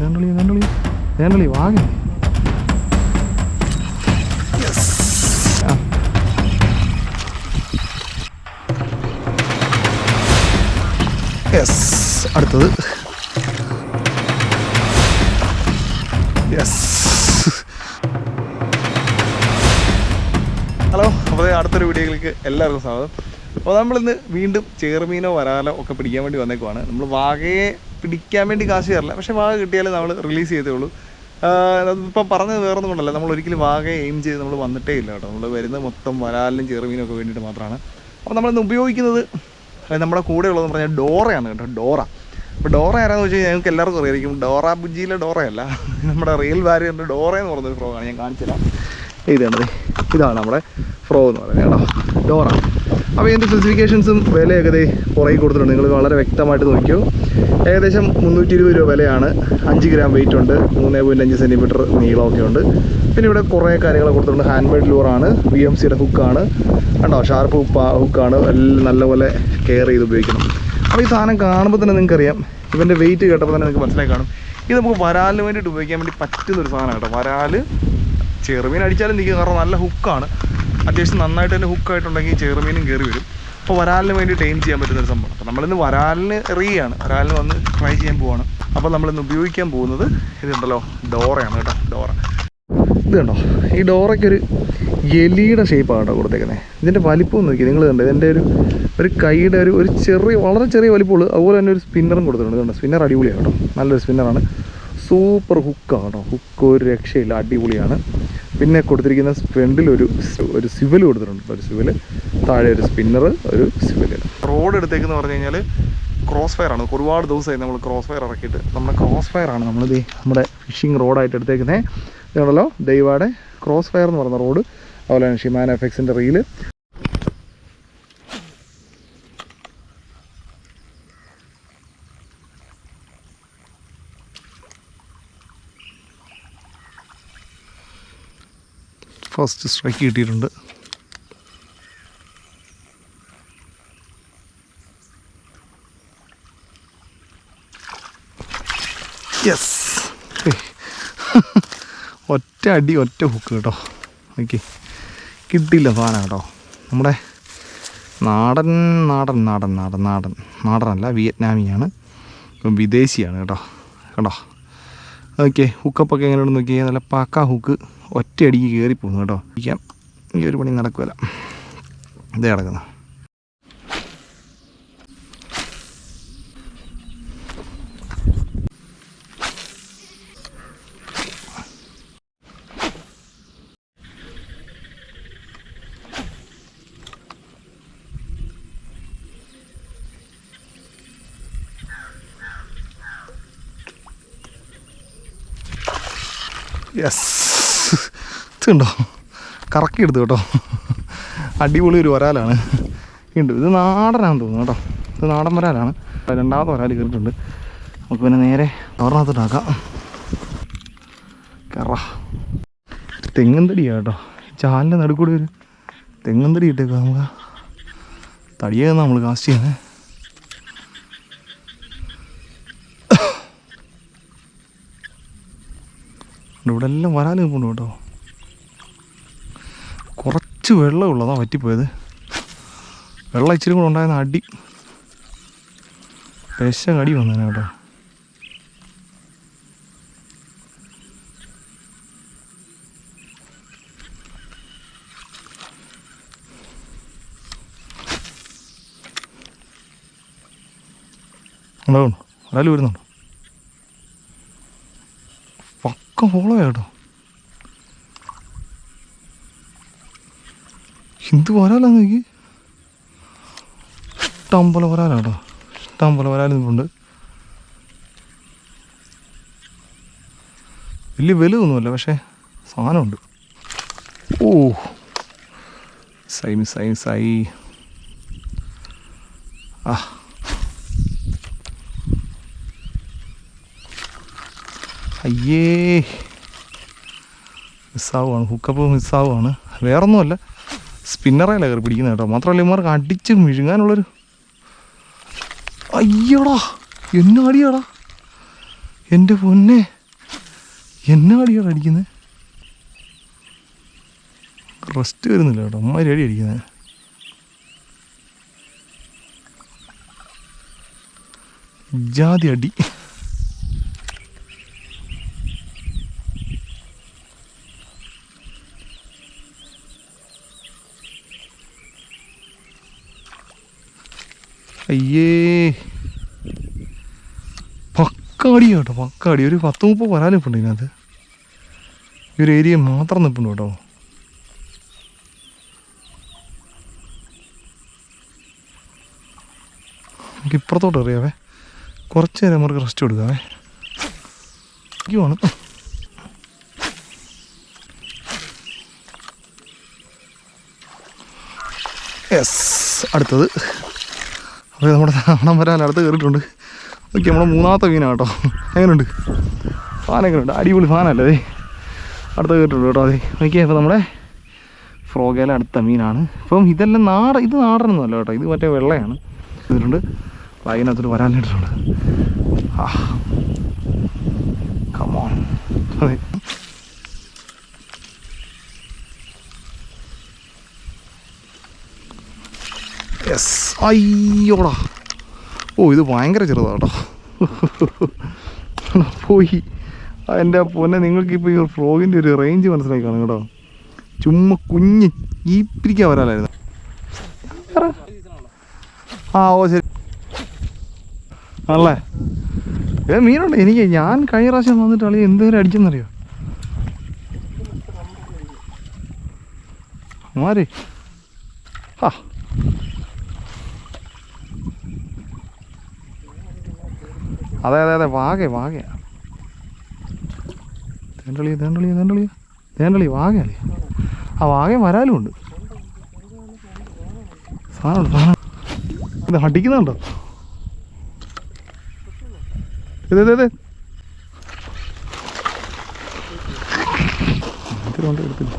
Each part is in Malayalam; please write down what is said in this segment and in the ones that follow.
വേണ്ടളി വേണ്ടളി വേണ്ടളി വാങ്ങി. യെസ് അടുത്തത്. യെസ് ഹലോ അപ്പോൾ അടുത്തൊരു വീഡിയോയിലേക്ക് എല്ലാവർക്കും സ്വാഗതം. അപ്പോൾ നമ്മളിന്ന് വീണ്ടും ചേർമീനോ വരാലോ ഒക്കെ പിടിക്കാൻ വേണ്ടി വന്നേക്കുവാണ്. നമ്മൾ വാഗയെ പിടിക്കാൻ വേണ്ടി കാശ് തരില്ല. പക്ഷേ വാഗ കിട്ടിയാലേ നമ്മൾ റിലീസ് ചെയ്തേ ഉള്ളൂ ഇപ്പം പറഞ്ഞത് വേറൊന്നും കൊണ്ടല്ല. നമ്മൾ ഒരിക്കലും വാഗയെ എയിം ചെയ്ത് നമ്മൾ വന്നിട്ടേ ഇല്ല കേട്ടോ. നമ്മൾ വരുന്നത് മൊത്തം വരാലിനും ചെറുമീനൊക്കെ വേണ്ടിയിട്ട് മാത്രമാണ്. അപ്പോൾ നമ്മളിന്ന് ഉപയോഗിക്കുന്നത് നമ്മുടെ കൂടെ ഉള്ളതെന്ന് പറഞ്ഞാൽ ഡോറയാണ് കേട്ടോ. ഡോറ. അപ്പോൾ ഡോറ ആരാന്ന് വെച്ച് കഴിഞ്ഞാൽ ഞങ്ങൾക്ക് എല്ലാവർക്കും അറിയായിരിക്കും. ഡോറ ബുജിയിലെ ഡോറയല്ല. നമ്മുടെ റിയൽ വാരിയറിന്റെ ഡോറ എന്ന് പറഞ്ഞൊരു ഫ്രോഗാണ് ഞാൻ കാണിച്ചില്ല ഇതാണ് ഇതാണ് നമ്മുടെ ഫ്രോ എന്ന് പറയുന്നത് കേട്ടോ. ഡോറ. അപ്പോൾ ഇതിന്റെ സ്പെസിഫിക്കേഷൻസും വിലയൊക്കെ പുറകെ കൊടുത്തിട്ടുണ്ട്. നിങ്ങൾ വളരെ വ്യക്തമായിട്ട് നോക്കിയോ ഏകദേശം മുന്നൂറ്റി ഇരുപത് രൂപ വിലയാണ്. അഞ്ച് ഗ്രാം വെയിറ്റ് ഉണ്ട്. മൂന്ന് പോയിന്റ് അഞ്ച് സെന്റിമീറ്റർ നീളമൊക്കെ ഉണ്ട്. പിന്നെ ഇവിടെ കുറേ കാര്യങ്ങൾ കൊടുത്തിട്ടുണ്ട്. ഹാൻഡ് മെയ്ഡ് ലൂറാണ് വി എം സിയുടെ ഹുക്കാണ് കണ്ടോ? ഷാർപ്പ് ഹുക്കാണ് എല്ലാം നല്ലപോലെ കെയർ ചെയ്ത് ഉപയോഗിക്കണം. അപ്പോൾ ഈ സാധനം കാണുമ്പോൾ തന്നെ നിങ്ങൾക്കറിയാം. ഇവന്റെ വെയിറ്റ് കേട്ടപ്പോൾ തന്നെ നിങ്ങൾക്ക് മനസ്സിലായി കാണും. ഇത് നമുക്ക് വരാലിന് വേണ്ടിയിട്ട് ഉപയോഗിക്കാൻ വേണ്ടി പറ്റുന്നൊരു സാധനം കേട്ടോ. വരാൽ ചെറുമീൻ അടിച്ചാലും നിൽക്കുക കാരണം നല്ല ഹുക്കാണ് അത്യാവശ്യം നന്നായിട്ട് തന്നെ ഹുക്കായിട്ടുണ്ടെങ്കിൽ ചെറുമീനും കയറി വരും. അപ്പോൾ വരാലിന് വേണ്ടി എയിം ചെയ്യാൻ പറ്റുന്ന ഒരു സംഭവം അപ്പോൾ നമ്മളിന്ന് വരാലിന് എറിയുകയാണ് വരാലിന് വന്ന് ട്രൈ ചെയ്യാൻ പോവാണ്. അപ്പോൾ നമ്മളിന്ന് ഉപയോഗിക്കാൻ പോകുന്നത് ഇതുണ്ടല്ലോ ഡോറയാണ് കേട്ടോ ഡോറ. ഇത് കണ്ടോ ഈ ഡോറയ്ക്കൊരു എലിയുടെ ഷേപ്പാണ് കേട്ടോ കൊടുത്തേക്കുന്നത്. ഇതിന്റെ വലിപ്പം നോക്കി നിങ്ങൾ കണ്ടോ? ഇതിന്റെ ഒരു ഒരു കൈയുടെ ഒരു ഒരു ചെറിയ വളരെ ചെറിയ വലിപ്പമുള്ളൂ. അതുപോലെ തന്നെ ഒരു സ്പിന്നറും കൊടുത്തിട്ടുണ്ട്. കണ്ടോ? സ്പിന്നർ അടിപൊളിയാണ് കേട്ടോ. നല്ലൊരു സ്പിന്നറാണ് സൂപ്പർ ഹുക്കാണ്. ഹുക്ക് ഒരു രക്ഷയില്ല. അടിപൊളിയാണ്. പിന്നെ കൊടുത്തിരിക്കുന്ന ഫ്രണ്ടിൽ ഒരു ഒരു സിവിൽ കൊടുത്തിട്ടുണ്ട്. ഒരു സിവിൽ താഴെ ഒരു സ്പിന്നർ ഒരു സിവിൽ റോഡ് എടുത്തേക്കെന്ന് പറഞ്ഞു കഴിഞ്ഞാൽ ക്രോസ് ഫയർ ആണ്. ഒരുപാട് ദിവസമായി നമ്മൾ ക്രോസ് ഫയർ ഇറക്കിയിട്ട്. നമ്മുടെ ക്രോസ് ഫയർ ആണ് നമ്മൾ നമ്മുടെ ഫിഷിംഗ് റോഡായിട്ട് എടുത്തേക്കുന്നത് ഇതാണല്ലോ ദൈവാടെ ക്രോസ് ഫയർ എന്ന് പറഞ്ഞ റോഡ്. അതുപോലെ തന്നെ Shimano F reel first strike കിട്ടിയിട്ടുണ്ട്. യെസ് ഒറ്റ അടി ഒറ്റ ഹുക്ക് കേട്ടോ. ഓക്കെ കിട്ടിയില്ല സാധനം കേട്ടോ. നമ്മുടെ നാടൻ നാടൻ നാടൻ നാടൻ നാടൻ. നാടനല്ല വിയറ്റ്നാമിയാണ്. വിദേശിയാണ് കേട്ടോ. കേട്ടോ ഓക്കെ ഹുക്കപ്പൊക്കെ എങ്ങനെയുണ്ടെന്ന് നോക്കിയാൽ നല്ല പാക്ക ഹുക്ക്. ഒറ്റയടിക്ക് കയറി പോകുന്നു കേട്ടോ. ഇരിക്കാം. ഈ ഒരു പണി നടക്കുമല്ല ഇതേ കിടക്കുന്നു യെസ് ഇതുണ്ടോ? കറക്കി എടുത്തു കേട്ടോ. അടിപൊളി ഒരു വരാലാണ്. ഉണ്ട് ഇത് നാടനാണെന്ന് തോന്നുന്നു കേട്ടോ. ഇത് നാടൻ വരാലാണ്. രണ്ടാമത്തെ വരാൽ കയറിയിട്ടുണ്ട്. നമുക്ക് പിന്നെ നേരെ ഓർണത്തിട്ടാക്കാം കറ. തെങ്ങന്തടിയാ കേട്ടോ. ചാലിന്റെ നടുക്കൂടി ഒരു തെങ്ങന്തടി ഇട്ടേക്കാം നമുക്ക്. തടിയാണ് നമ്മൾ കാസ്റ്റ് ചെയ്യുന്നത് ഇവിടെ എല്ലാം വരാനും പോണു കേട്ടോ. കുറച്ച് വെള്ളമുള്ളതാ പറ്റിപ്പോയത് വെള്ളം ഇച്ചിരി കൂടെ ഉണ്ടായിരുന്ന അടി. പെശ കടി വന്നേനെ കേട്ടോ. ഉണ്ടാവുന്നു ഒരാൾ വരുന്നുണ്ടോ? പക്ക ഫോളോ കേട്ടോ ഹിന്ദു വരാലാ നോക്കി. ഇഷ്ടം പോലെ വരാലാട്ടോ. ഇഷ്ടം പോലെ വരാൽ നിൽപ്പുണ്ട്. വലിയ വലുതൊന്നുമല്ല പക്ഷേ സാധനമുണ്ട്. ഓ സൈ സൈ സൈ. ആ. അയ്യേ. മിസ്സാവുകയാണ് ഹുക്കപ്പ് മിസ്സാവുകയാണ് വേറൊന്നുമല്ല. സ്പിന്നറേല കയറി പിടിക്കുന്നത് കേട്ടോ. മാത്രമല്ല ഇമാർക്ക് അടിച്ച് മിഴുങ്ങാനുള്ളൊരു അയ്യടാ. എന്നെ അടിയാടാ. എന്റെ പൊന്നെ. എന്നെ അടിയാടാ അടിക്കുന്നത് റെസ്റ്റ് വരുന്നില്ല കേട്ടോ. അമ്മ അടി അടിക്കുന്നത് ജാതി അടി. അയ്യേ. പക്കാടി കേട്ടോ പക്കാടി. ഒരു പത്ത് മുപ്പത് വരാൻ നിൽപ്പുണ്ട് ഇതിനകത്ത്. ഈ ഒരു ഏരിയ മാത്രം നിൽപ്പുണ്ട് കേട്ടോ. നമുക്ക് ഇപ്പുറത്തോട്ട് അറിയാവേ കുറച്ച് നേരം നമുക്ക് റെസ്റ്റ് കൊടുക്കാവേ. ആണ്. യെസ് അടുത്തത്. അപ്പോൾ നമ്മുടെ താണം വരാൻ അടുത്ത് കയറിയിട്ടുണ്ട്. ഓക്കെ നമ്മുടെ മൂന്നാമത്തെ മീനാണ് കേട്ടോ. എങ്ങനെയുണ്ട്? ഫാൻ എങ്ങനെയുണ്ട് അടിപൊളി ഫാനല്ലേ അതെ അടുത്ത് കയറിയിട്ടുണ്ട് കേട്ടോ അതെ. ഓക്കെ അപ്പോൾ നമ്മുടെ ഫ്രോഗയിലെ അടുത്ത മീനാണ്. ഇപ്പം ഇതെല്ലാം നാട ഇത് നാടനൊന്നുമല്ല കേട്ടോ. ഇത് മറ്റേ വെള്ളയാണ്. അപ്പോൾ അതിനകത്തോട്ട് വരാനായിട്ടുണ്ട് ആ കമോൺ അതെ. യെസ് അയ്യോടാ. ഓ ഇത് ഭയങ്കര ചെറുതാട്ടോ. പോയി. എന്റെ പൊന്നെ നിങ്ങൾക്കിപ്പോൾ ഈ ഫ്രോഗിന്റെ ഒരു റേഞ്ച് മനസ്സിലാക്കി കാണും കേട്ടോ. ചുമ്മാ കുഞ്ഞ് ഈപ്പിരിക്കാൻ വരാനായിരുന്നു. ആ ഓ ശരി. ആണല്ലേ? ഏ മീനുണ്ട്? എനിക്ക് ഞാൻ കഴിഞ്ഞ പ്രാവശ്യം വന്നിട്ട് അളി എന്തോരം അടിച്ചെന്നറിയോ? മാറി ആ അതെ അതെ അതെ വാഗ വാഗ. തേണ്ടളി തേണ്ടളി തേണ്ടളി തേണ്ടളി വാഗയല്ലേ ആ വാഗ വരാലും ഉണ്ട് സാധനമുണ്ട്. സാധനം ഇത് അടിക്കുന്നുണ്ടോ ഇത്. ഇതിലുണ്ട് എടുത്തില്ല?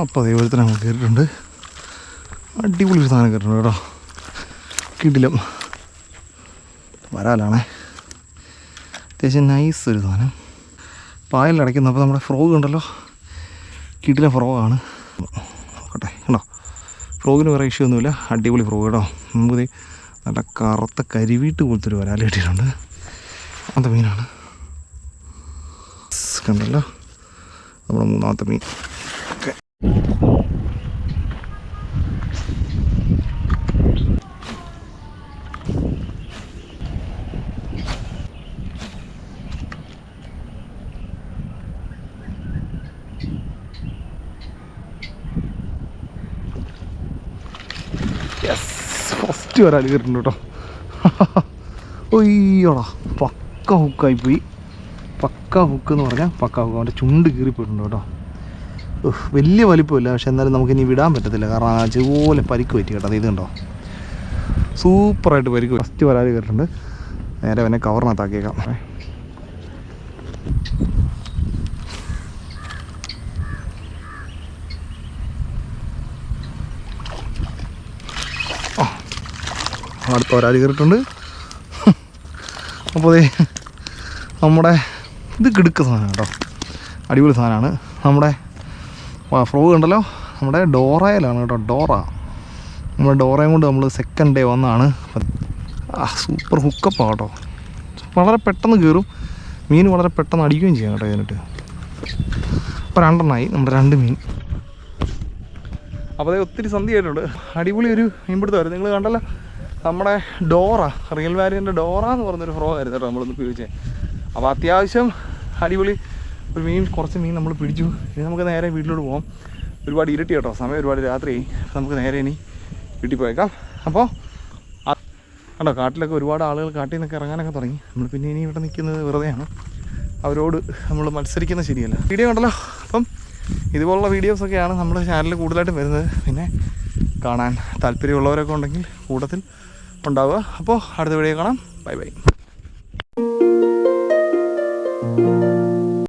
അപ്പോൾ അതേപോലെ തന്നെ നമ്മൾ കയറിയിട്ടുണ്ട് അടിപൊളി ഒരു സാധനം കയറിയിട്ടുണ്ട് കേട്ടോ. കിടിലം. വരാലാണേ. അത്യാവശ്യം നൈസ് ഒരു സാധനം. പായലടയ്ക്കുന്നു അപ്പോൾ നമ്മുടെ ഫ്രോഗ് ഉണ്ടല്ലോ. കിടില ഫ്രോഗാണ് നോക്കട്ടെ കണ്ടോ? ഫ്രോഗിന് വേറെ ഇഷ്യൂ ഒന്നുമില്ല. അടിപൊളി ഫ്രോഗ് കേട്ടോ. നമുക്ക് നല്ല കറുത്ത കരിവീട്ട് പോലത്തെ ഒരു വരാൽ കിട്ടിയിട്ടുണ്ട്. അത് മീനാണ്. കണ്ടല്ലോ? നമ്മുടെ മൂന്നാമത്തെ മീൻ. ഫസ്റ്റ് വരാൽ കയറിട്ടുണ്ട് കേട്ടോ. ഒയ്യോടാ പക്ക ഹുക്കായി പോയി. പക്ക ഹുക്ക് എന്ന് പറഞ്ഞാൽ പക്ക ഹുക്ക് അവന്റെ ചുണ്ട് കീറിപ്പോയിട്ടുണ്ട് കേട്ടോ. വലിയ വലിപ്പമില്ല പക്ഷെ എന്നാലും നമുക്ക് ഇനി വിടാൻ പറ്റത്തില്ല. കാരണം ആ ചെറുപോലെ പരിക്ക് പറ്റി കേട്ടോ. ഇത് കണ്ടോ സൂപ്പറായിട്ട് പരിക്ക് ഫസ്റ്റ് വരാതെ കയറിയിട്ടുണ്ട് നേരെ അവനെ കവറിനകത്താക്കിയേക്കാം അടുത്ത ഒരാൾ കയറിയിട്ടുണ്ട് അപ്പോൾ അതേ നമ്മുടെ ഇത് കിടുക്ക സാധനം കേട്ടോ. അടിപൊളി സാധനമാണ്. നമ്മുടെ ഫ്രോ ഉണ്ടല്ലോ നമ്മുടെ ഡോറയിലാണ് കേട്ടോ ഡോറ. നമ്മുടെ ഡോറയും കൊണ്ട് നമ്മൾ സെക്കൻഡ് ഡേ വന്നാണ്. ആ സൂപ്പർ ഹുക്കപ്പാണ് കേട്ടോ. വളരെ പെട്ടെന്ന് കയറും മീൻ വളരെ പെട്ടെന്ന് അടിക്കുകയും ചെയ്യാം കേട്ടോ ഇതിനിട്ട്. അപ്പോൾ രണ്ടെണ്ണമായി നമ്മുടെ രണ്ട് മീൻ. അപ്പോൾ അതേ ഒത്തിരി സന്ധിയായിട്ടുണ്ട് അടിപൊളി ഒരു മീൻപിടുത്തമായിരുന്നു. നിങ്ങൾ കണ്ടല്ലോ നമ്മുടെ ഡോറ റിയൽ വാലിയന്റെ ഡോറ എന്ന് പറഞ്ഞൊരു ഫ്രോ ആയിരുന്നു കേട്ടോ നമ്മളൊന്ന് ഉപയോഗിച്ചത് അപ്പോൾ അത്യാവശ്യം അടിപൊളി ഒരു മീൻ കുറച്ച് മീൻ നമ്മൾ പിടിച്ചു. ഇനി നമുക്ക് നേരെ വീട്ടിലോട്ട് പോകാം ഒരുപാട് ഇരുട്ടി കേട്ടോ. സമയം ഒരുപാട് രാത്രിയായി നമുക്ക് നേരെ ഇനി വീട്ടിൽ പോയേക്കാം. അപ്പോൾ കണ്ടോ കാട്ടിലൊക്കെ ഒരുപാട് ആളുകൾ കാട്ടിൽ നിന്നൊക്കെ ഇറങ്ങാനൊക്കെ തുടങ്ങി. നമ്മൾ പിന്നെ ഇനി ഇവിടെ നിൽക്കുന്നത് വെറുതെയാണ്. അവരോട് നമ്മൾ മത്സരിക്കുന്നത് ശരിയല്ല. വീഡിയോ കണ്ടല്ലോ? അപ്പം ഇതുപോലുള്ള വീഡിയോസൊക്കെയാണ് നമ്മുടെ ചാനലിൽ കൂടുതലായിട്ടും വരുന്നത്. പിന്നെ കാണാൻ താല്പര്യമുള്ളവരൊക്കെ ഉണ്ടെങ്കിൽ കൂട്ടത്തിൽ ഉണ്ടാവുക. അപ്പോൾ അടുത്ത വീഡിയോ കാണാം. Bye bye